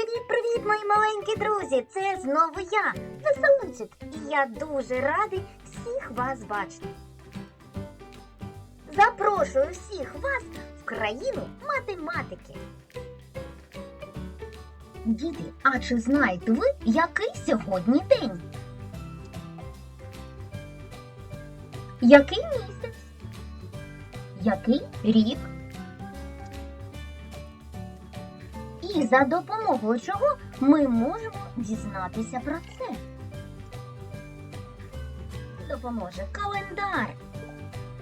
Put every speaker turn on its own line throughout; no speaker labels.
Привіт-привіт, мої маленькі друзі! Це знову я, Веселунчик, і я дуже радий всіх вас бачити. Запрошую всіх вас в країну математики. Діти, а чи знаєте ви, який сьогодні день? Який місяць? Який рік? І за допомогою чого ми можемо дізнатися про це? Допоможе календар.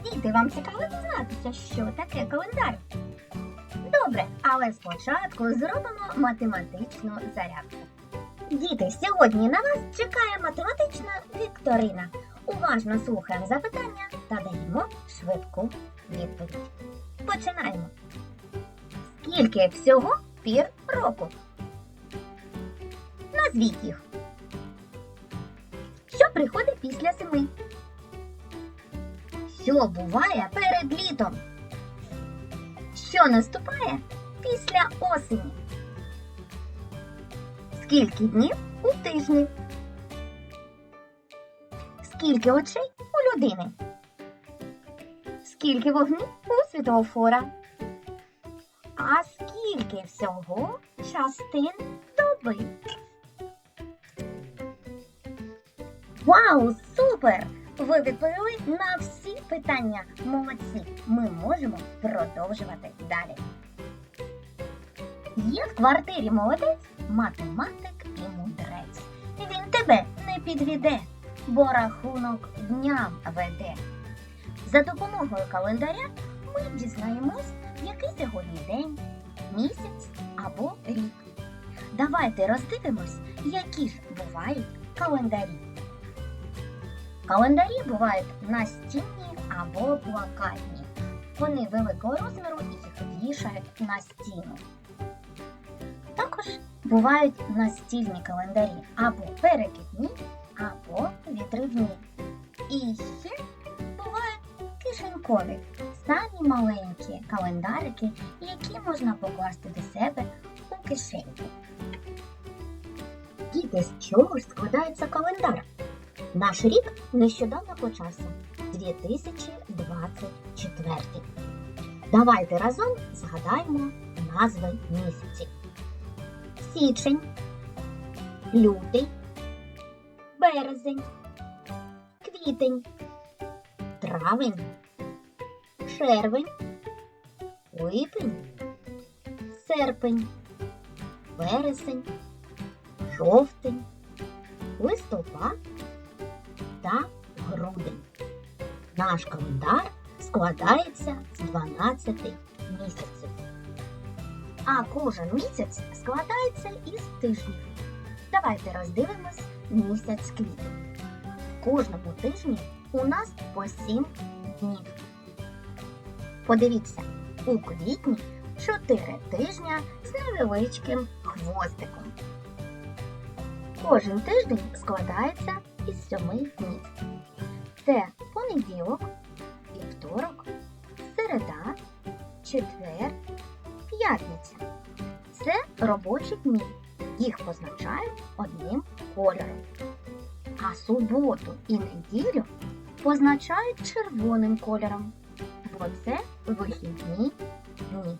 Діти, вам цікаво дізнатися, що таке календар? Добре, але спочатку зробимо математичну зарядку. Діти, сьогодні на вас чекає математична вікторина. Уважно слухаємо запитання та даємо швидку відповідь. Починаємо. Скільки всього пір року? Назвіть їх. Що приходить після зими? Що буває перед літом? Що наступає після осені? Скільки днів у тижні? Скільки очей у людини? Скільки вогнів у світлофора? А скільки всього частин доби? Вау, супер! Ви відповіли на всі питання. Молодці! Ми можемо продовжувати далі. Є в квартирі молодець, математик і мудрець. Він тебе не підведе, бо рахунок дням веде. За допомогою календаря ми дізнаємось, який сьогодні день, місяць або рік. Давайте роздивимось, які ж бувають календарі. Календарі бувають настінні або плакатні. Вони великого розміру і їх вішають на стіну. Також бувають настільні календарі або перекидні, або вітривні. І ще бувають кишенькові, самі маленькі календарики, які можна покласти до себе у кишеньку. Діти, з чого ж складається календар? Наш рік нещодавно почався 2024. Давайте разом згадаємо назви місяців. Січень, лютий, березень, квітень, травень, червень, липень, серпень, вересень, жовтень, листопад та грудень. Наш календар складається з 12 місяців. А кожен місяць складається із тижнів. Давайте роздивимось місяць квітень. Кожному тижні у нас по 7 днів. Подивіться, у квітні 4 тижня з невеличким хвостиком. Кожен тиждень складається із 7 днів. Це понеділок, вівторок, середа, четвер, п'ятниця. Це робочі дні. Їх позначають одним кольором. А суботу і неділю позначають червоним кольором, бо це вихідні дні.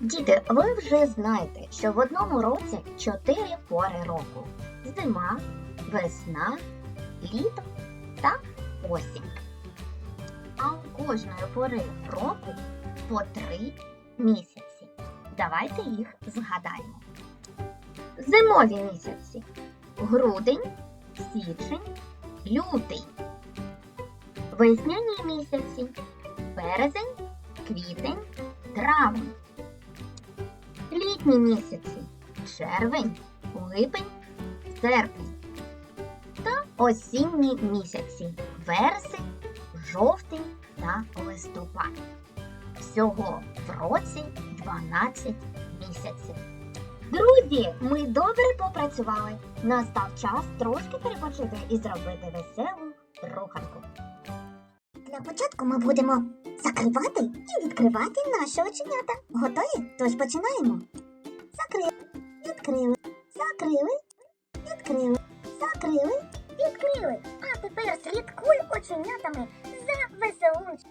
Діти, ви вже знаєте, що в одному році чотири пори року: зима, весна, літо та осінь. А у кожної пори року по три місяці. Давайте їх згадаємо. Зимові місяці грудень, січень, лютий. Весняні місяці березень, квітень, травень. Літні місяці червень, липень, серпень та осінні місяці вересень, жовтень та листопад. Всього в році 12 місяців. Друзі, ми добре попрацювали. Настав час трошки перепочити і зробити веселу. Для початку ми будемо закривати і відкривати наші оченята. Готові? Тож починаємо. закрили, відкрили, закрили, відкрили, закрили, відкрили. А тепер слідкуй оченятами за веселунчиком.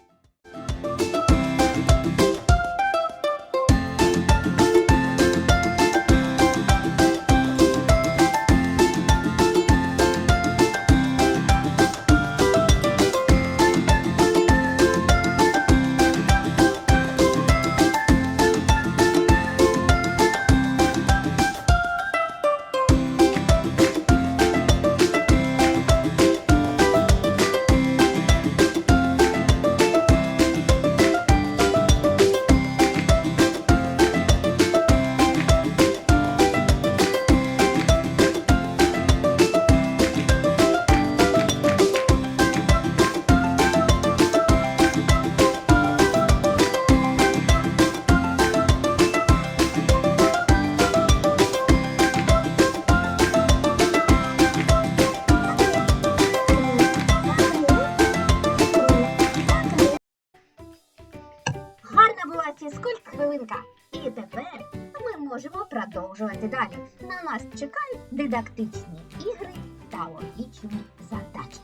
Фізкульт-хвилинка. І тепер ми можемо продовжувати далі. На нас чекають дидактичні ігри та логічні задачі.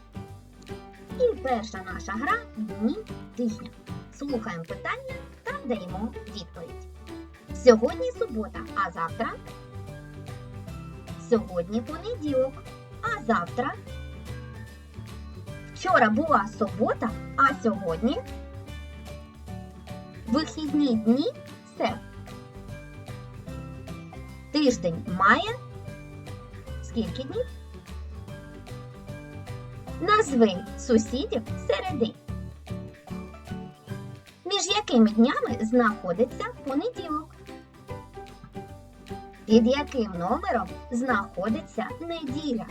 І перша наша гра дні тижня. Слухаємо питання та даємо відповідь. Сьогодні субота, а завтра? Сьогодні понеділок, а завтра? Вчора була субота, а сьогодні? Вихідні дні це. Тиждень має скільки днів? Назви сусідів середи. Між якими днями знаходиться понеділок? Під яким номером знаходиться неділя?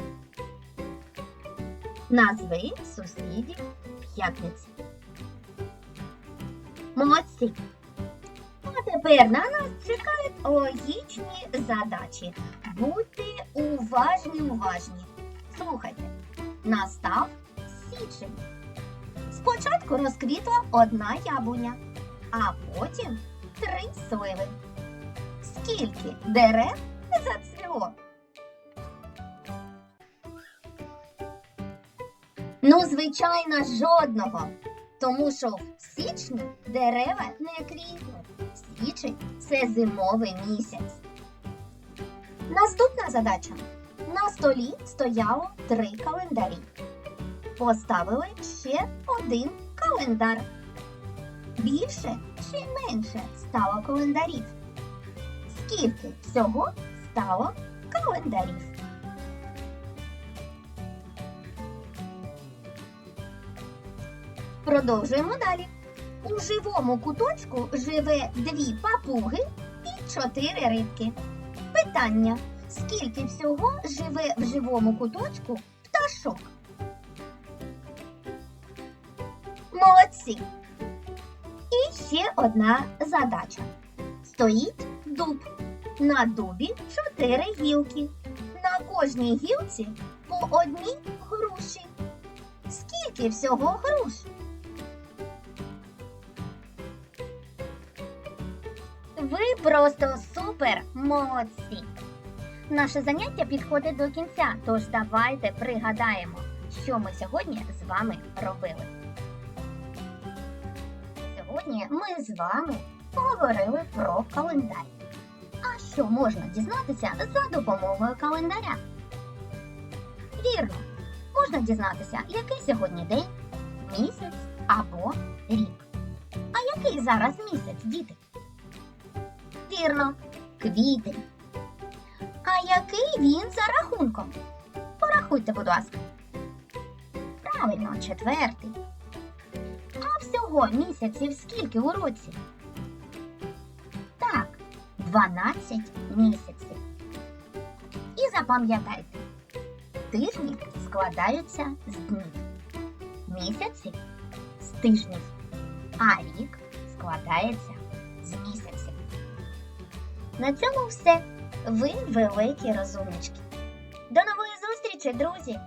Назви сусідів п'ятниці. Молодці! Тепер на нас чекають логічні задачі. Будьте уважні, уважні. Слухайте, настав січень. Спочатку розквітла одна яблуня, а потім три сливи. Скільки дерев зацвіло? Ну, звичайно, жодного. Тому що в січні дерева не квітнуть. Січень це зимовий місяць. Наступна задача. На столі стояло три календарі. Поставили ще один календар. Більше чи менше стало календарів? Скільки всього стало календарів? Продовжуємо далі. У живому куточку живе дві папуги і чотири рибки. Питання: скільки всього живе в живому куточку пташок? Молодці! І ще одна задача. Стоїть дуб. На дубі чотири гілки. На кожній гілці по одній груші. Скільки всього груш? Ви просто супер молодці! Наше заняття підходить до кінця, тож давайте пригадаємо, що ми сьогодні з вами робили. Сьогодні ми з вами поговорили про календар. А що можна дізнатися за допомогою календаря? Вірно, можна дізнатися, який сьогодні день, місяць або рік. А який зараз місяць, діти? Вірно, квітень. А який він за рахунком? Порахуйте, будь ласка. Правильно, четвертий. А всього місяців скільки у році? Так, 12 місяців. І запам'ятайте, тижні складаються з днів, місяці з тижнів, а рік складається з місяців. На цьому все. Ви великі розумнички. До нової зустрічі, друзі!